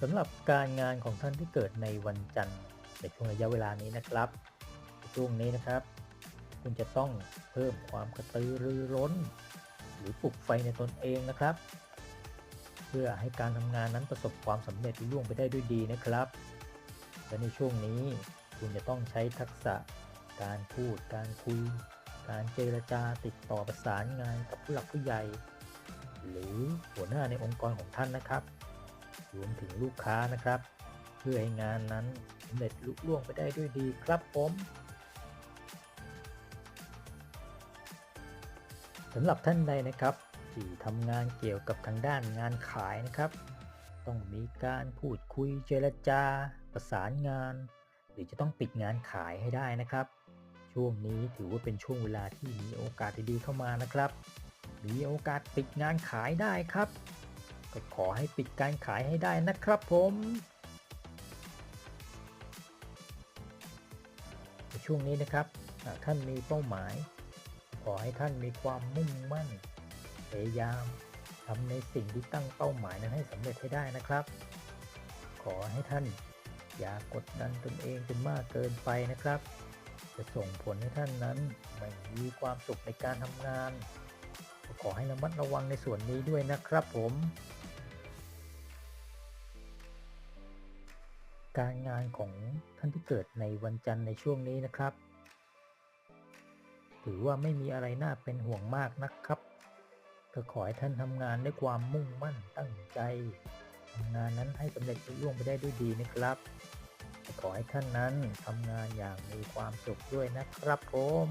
สำหรับการงานของท่านที่เกิดในวันจันทร์ในช่วงระยะเวลานี้นะครับในช่วงนี้นะครับ คุณจะต้องเพิ่มความกระตือรือร้น หรือปลุกไฟในตนเองนะครับ เพื่อให้การทำงานนั้นประสบความสำเร็จลุล่วงไปได้ด้วยดีนะครับ และในช่วงนี้คุณจะต้องใช้ทักษะ การพูด การคุย การเจรจาติดต่อประสานงานกับผู้หลักผู้ใหญ่ หรือหัวหน้าในองค์กรของท่านนะครับ รวมถึงลูกค้านะครับ เพื่อให้งานนั้นสำเร็จลุล่วงไปได้ด้วยดีครับผมสำหรับท่านใดนะครับ ที่ทำงานเกี่ยวกับทางด้านงานขายนะครับ ต้องมีการพูดคุยเจรจา ประสานงาน หรือจะต้องปิดงานขายให้ได้นะครับ ช่วงนี้ถือว่าเป็นช่วงเวลาที่มีโอกาสดีๆเข้ามานะครับ มีโอกาสปิดงานขายได้ครับ ก็ขอให้ปิดการขายให้ได้นะครับผมในช่วงนี้นะครับหากท่านมีเป้าหมาย ขอให้ท่านมีความมุ่งมั่น พยายามทำในสิ่งที่ตั้งเป้าหมายนั้นให้สำเร็จให้ได้นะครับ ขอให้ท่านอย่ากดดันตนเองจนมากเกินไปนะครับ จะส่งผลให้ท่านนั้นไม่มีความสุขในการทำงาน ขอให้ระมัดระวังในส่วนนี้ด้วยนะครับผม การงานของท่านที่เกิดในวันจันทร์ในช่วงนี้นะครับ ถือว่าไม่มีอะไรน่าเป็นห่วงมากนะครับ ก็ขอให้ท่านทำงานด้วยความมุ่งมั่นตั้งใจทำงานนั้นให้สำเร็จลุล่วงไปได้ด้วยดีนะครับก็ขอให้ท่านนั้นทำงานอย่างมีความสุขด้วยนะครับผม